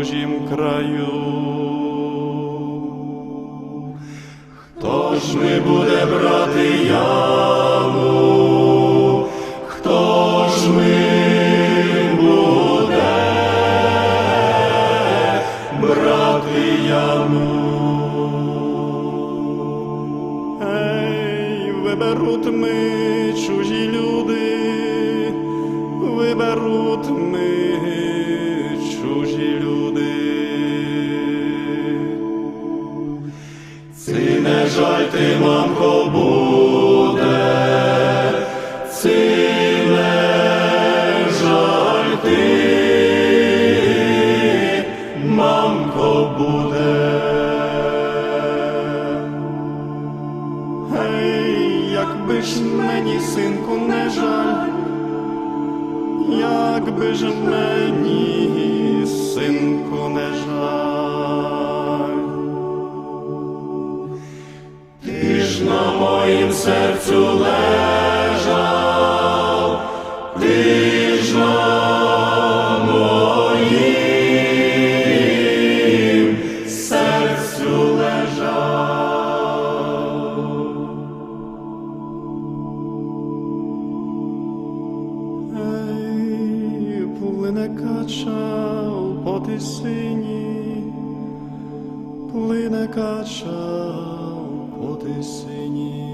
чужім краю. Хто ж ми буде брати я? ти, мамко, буде, силе жаль ти, мамко буде. Гей, якби ж мені, синку, не жаль, якби ж мені. серцю лежав, лежав моїм серцю лежав. Ей, плине качав по тисині, плине качав. Синій.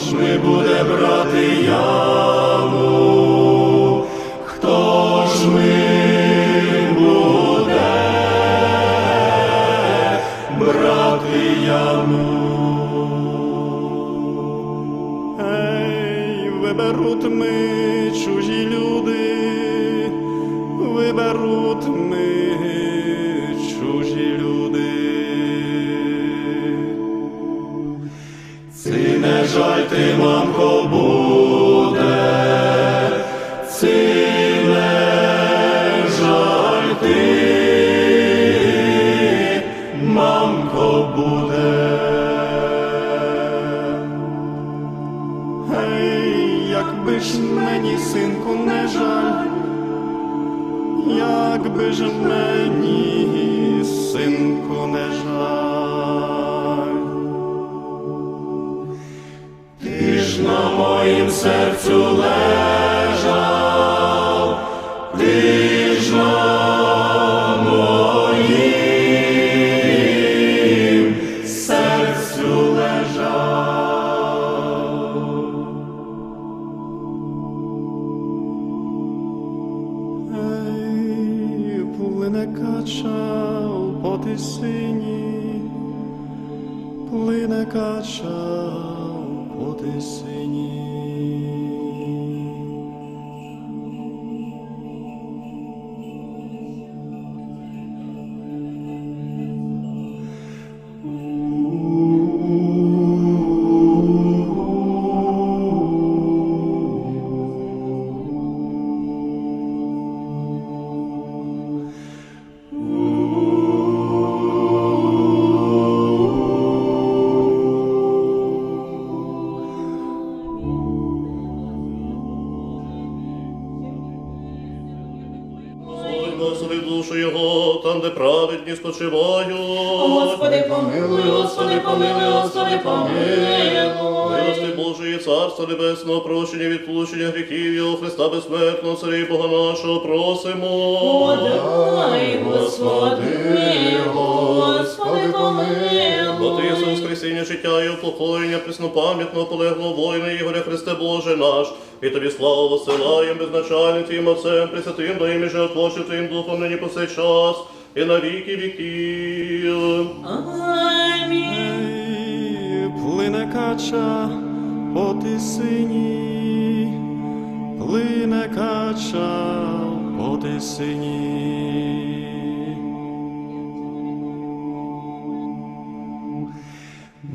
Ж ми буде брати яму? Гей, якби ж мені, синку, не жаль, якби ж мені, синку, не жаль. Ти ж на моїм серцю лежав, Господи, Господи, Бо помилуй. ти єси воскресіння життя і упокоєння преснопам'ятного полеглого воїна Ігоря Христе Боже наш, і тобі славу посилаєм безначальним Твоїм Отцем, Пресвятим до ім'я Животворчим Твоїм Духом нині по сей час, і на віки віків. Амінь. Плине кача по тисині, плине кача по тисині.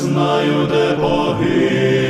Знаю, де погину,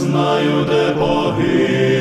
знаю, де погиб.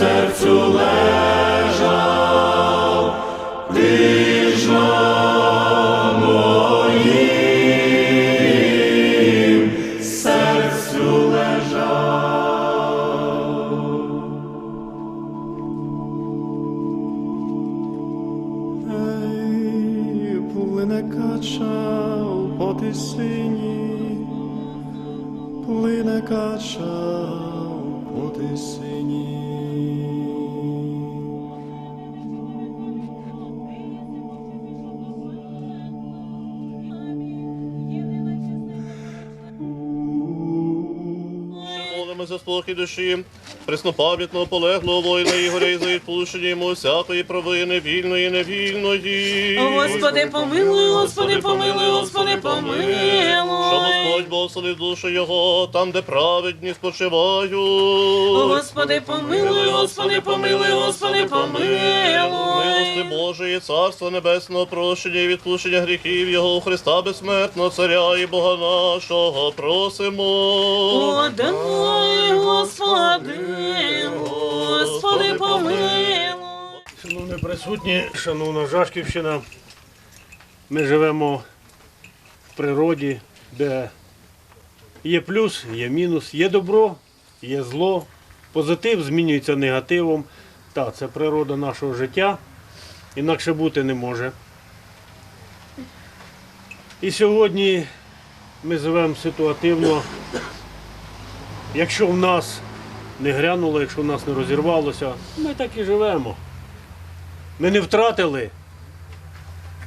серцю легко. duşuyum. Преснопам'ятного полеглого воїна Ігоря і за відпущення йому всякої провини, вільної і невільної. Господи, помилуй, Господи, помилуй, Господи, Що. Господь благословив душу його, там, де праведні спочивають. Господи, помилуй, Господи, помилуй, Господи, помилуй. Милости Божої, Царства Небесного, прощення і відпущення гріхів Його у Христа безсмертного Царя і Бога нашого просимо. Подай, Господи, Господи, помилуй. Шановні присутні, шановна Жашківщина, ми живемо в природі, де є плюс, є мінус, є добро, є зло, позитив змінюється негативом. Так, це природа нашого життя, інакше бути не може. І сьогодні ми живемо ситуативно. Якщо в нас не грянуло, якщо нас не розірвалося, ми так і живемо. Ми не втратили,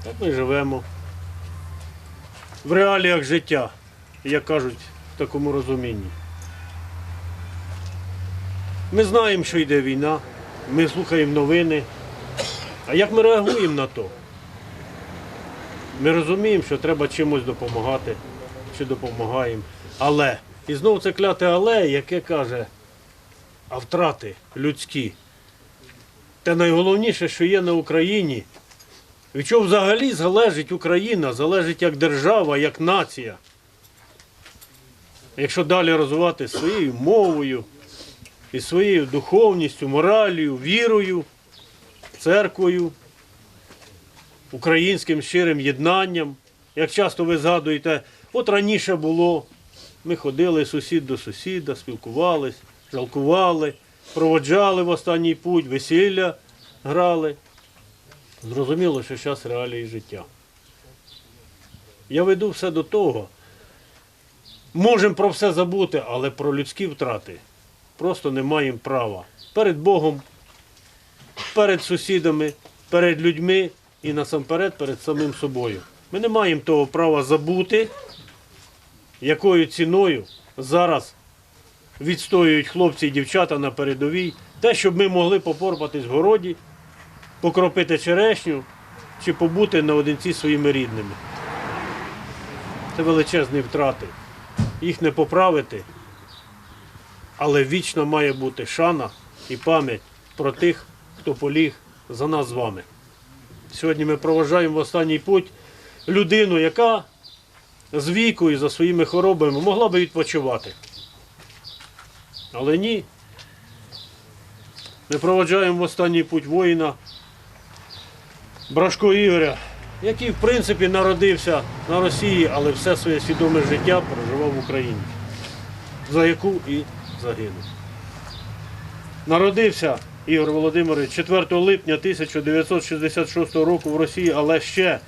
так ми живемо. В реаліях життя, як кажуть в такому розумінні. Ми знаємо, що йде війна, ми слухаємо новини. А як ми реагуємо на то? Ми розуміємо, що треба чимось допомагати, чи допомагаємо. Але, і знову це кляте але, яке каже, а втрати людські. Те найголовніше, що є на Україні, від чого взагалі залежить Україна, залежить як держава, як нація. Якщо далі розвивати своєю мовою, і своєю духовністю, моралію, вірою, церквою, українським щирим єднанням. Як часто ви згадуєте, от раніше було, ми ходили сусід до сусіда, спілкувались, жалкували, проводжали в останній путь, весілля грали. Зрозуміло, що зараз реалії життя. Я веду все до того. Можемо про все забути, але про людські втрати просто не маємо права. Перед Богом, перед сусідами, перед людьми і насамперед перед самим собою. Ми не маємо того права забути, якою ціною зараз відстоюють хлопці і дівчата на передовій, те, щоб ми могли попорпатись в городі, покропити черешню чи побути наодинці своїми рідними. Це величезні втрати. Їх не поправити, але вічно має бути шана і пам'ять про тих, хто поліг за нас з вами. Сьогодні ми проважаємо в останній путь людину, яка з віку і за своїми хворобами могла би відпочивати. Але ні. Ми проводжаємо в останній путь воїна Брашко Ігоря, який в принципі народився на Росії, але все своє свідоме життя проживав в Україні, за яку і загинув. Народився Ігор Володимирович 4 липня 1966 року в Росії, але ще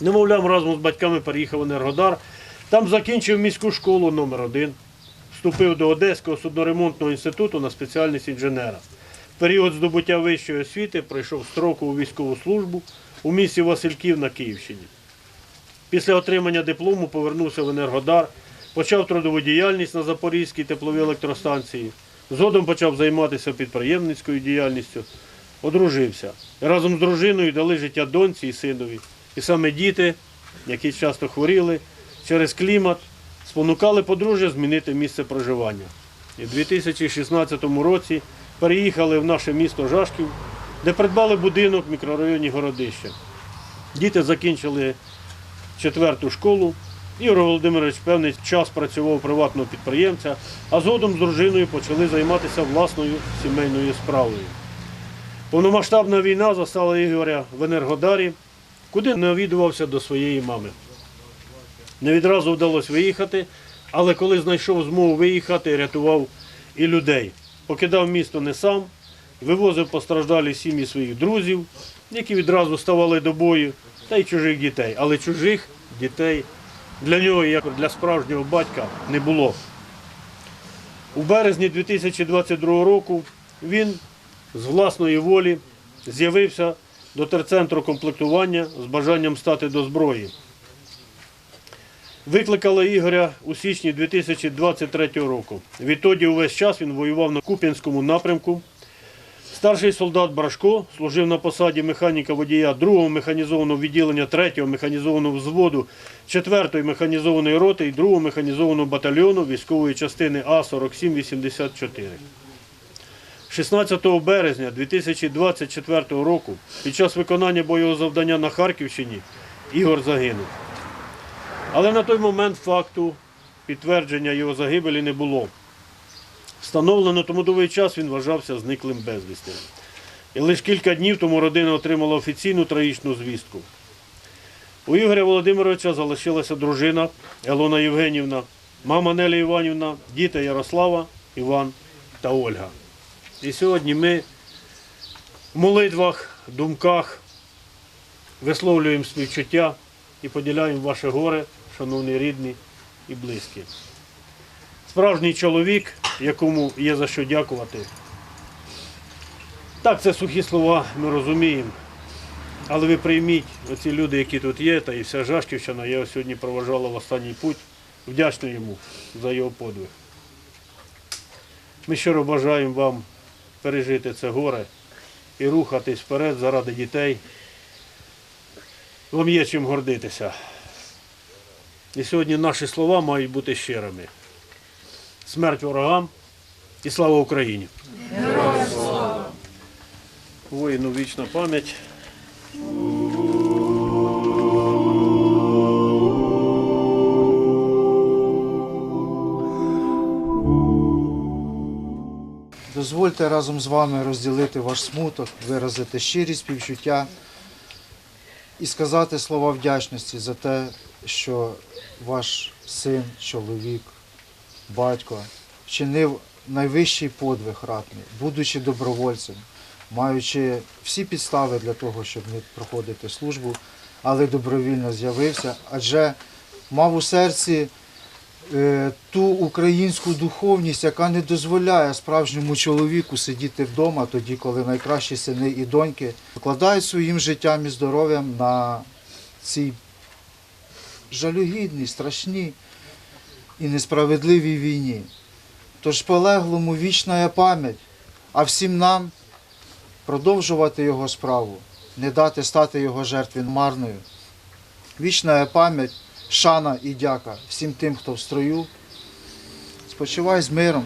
немовлям разом з батьками переїхав в Енергодар. Там закінчив міську школу номер 1 вступив до Одеського судноремонтного інституту на спеціальність інженера. В період здобуття вищої освіти пройшов строкову військову службу у місті Васильків на Київщині. Після отримання диплому повернувся в Енергодар, почав трудову діяльність на Запорізькій тепловій електростанції. Згодом почав займатися підприємницькою діяльністю, одружився. Разом з дружиною дали життя доньці і синові. І саме діти, які часто хворіли, через клімат спонукали подружжя змінити місце проживання. І в 2016 році переїхали в наше місто Жашків, де придбали будинок в мікрорайоні Городище. Діти закінчили четверту школу. Ігор Володимирович певний час працював приватного підприємця, а згодом з дружиною почали займатися власною сімейною справою. Повномасштабна війна застала Ігоря в Енергодарі, куди навідувався до своєї мами. Не відразу вдалося виїхати, але коли знайшов змогу виїхати, рятував і людей. Покидав місто не сам, вивозив постраждалі сім'ї своїх друзів, які відразу ставали до бою, та й чужих дітей. Але чужих дітей для нього, як для справжнього батька, не було. У березні 2022 року він з власної волі з'явився до терцентру комплектування з бажанням стати до зброї. Викликали Ігоря у січні 2023 року. Відтоді увесь час він воював на Куп'янському напрямку. Старший солдат Брашко служив на посаді механіка водія 2-го механізованого відділення 3-го механізованого взводу 4-ї механізованої роти і 2-го механізованого батальйону військової частини А-4784. 16 березня 2024 року під час виконання бойового завдання на Харківщині Ігор загинув. Але на той момент факту підтвердження його загибелі не було. Встановлено тому довгий час він вважався зниклим безвісти. І лише кілька днів тому родина отримала офіційну трагічну звістку. У Ігоря Володимировича залишилася дружина Елона Євгенівна, мама Неля Іванівна, діти Ярослава, Іван та Ольга. І сьогодні ми в молитвах, думках висловлюємо співчуття і поділяємо ваше горе, шановні рідні і близькі. Справжній чоловік, якому є за що дякувати. Так, це сухі слова, ми розуміємо. Але ви прийміть оці люди, які тут є, та і вся Жашківщина, я сьогодні проважала в останній путь. Вдячний йому за його подвиг. Ми щиро бажаємо вам пережити це горе і рухатись вперед заради дітей. Вам є чим гордитися. І сьогодні наші слова мають бути щирими. Смерть ворогам і слава Україні! Воїну вічна пам'ять. Дозвольте разом з вами розділити ваш смуток, виразити щирі співчуття і сказати слова вдячності за те, що ваш син, чоловік, батько вчинив найвищий подвиг ратний, будучи добровольцем, маючи всі підстави для того, щоб не проходити службу, але добровільно з'явився, адже мав у серці е, ту українську духовність, яка не дозволяє справжньому чоловіку сидіти вдома, тоді, коли найкращі сини і доньки вкладають своїм життям і здоров'ям на цій жалюгідній, страшній і несправедливій війні. Тож полеглому вічна пам'ять, а всім нам продовжувати його справу, не дати стати його жертві марною. Вічна пам'ять, шана і дяка всім тим, хто в строю. Спочивай з миром.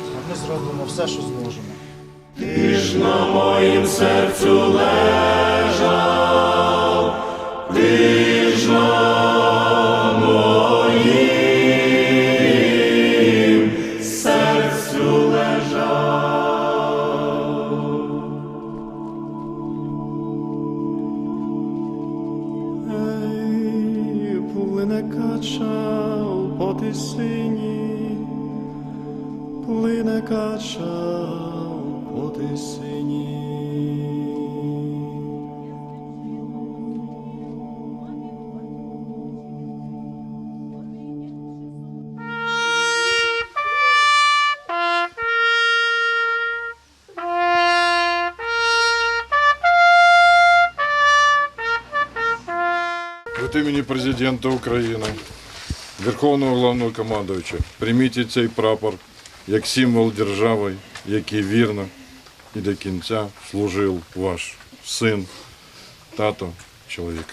А ми зробимо все, що зможемо. Ти ж на моїм серцю лежав, ти ж на серцю лежав. Ей, плине кача по тисині, плине кача по тисині. Президента України, Верховного Головнокомандуюча, прийміть цей прапор як символ держави, який вірно і до кінця служив ваш син, тато, чоловік.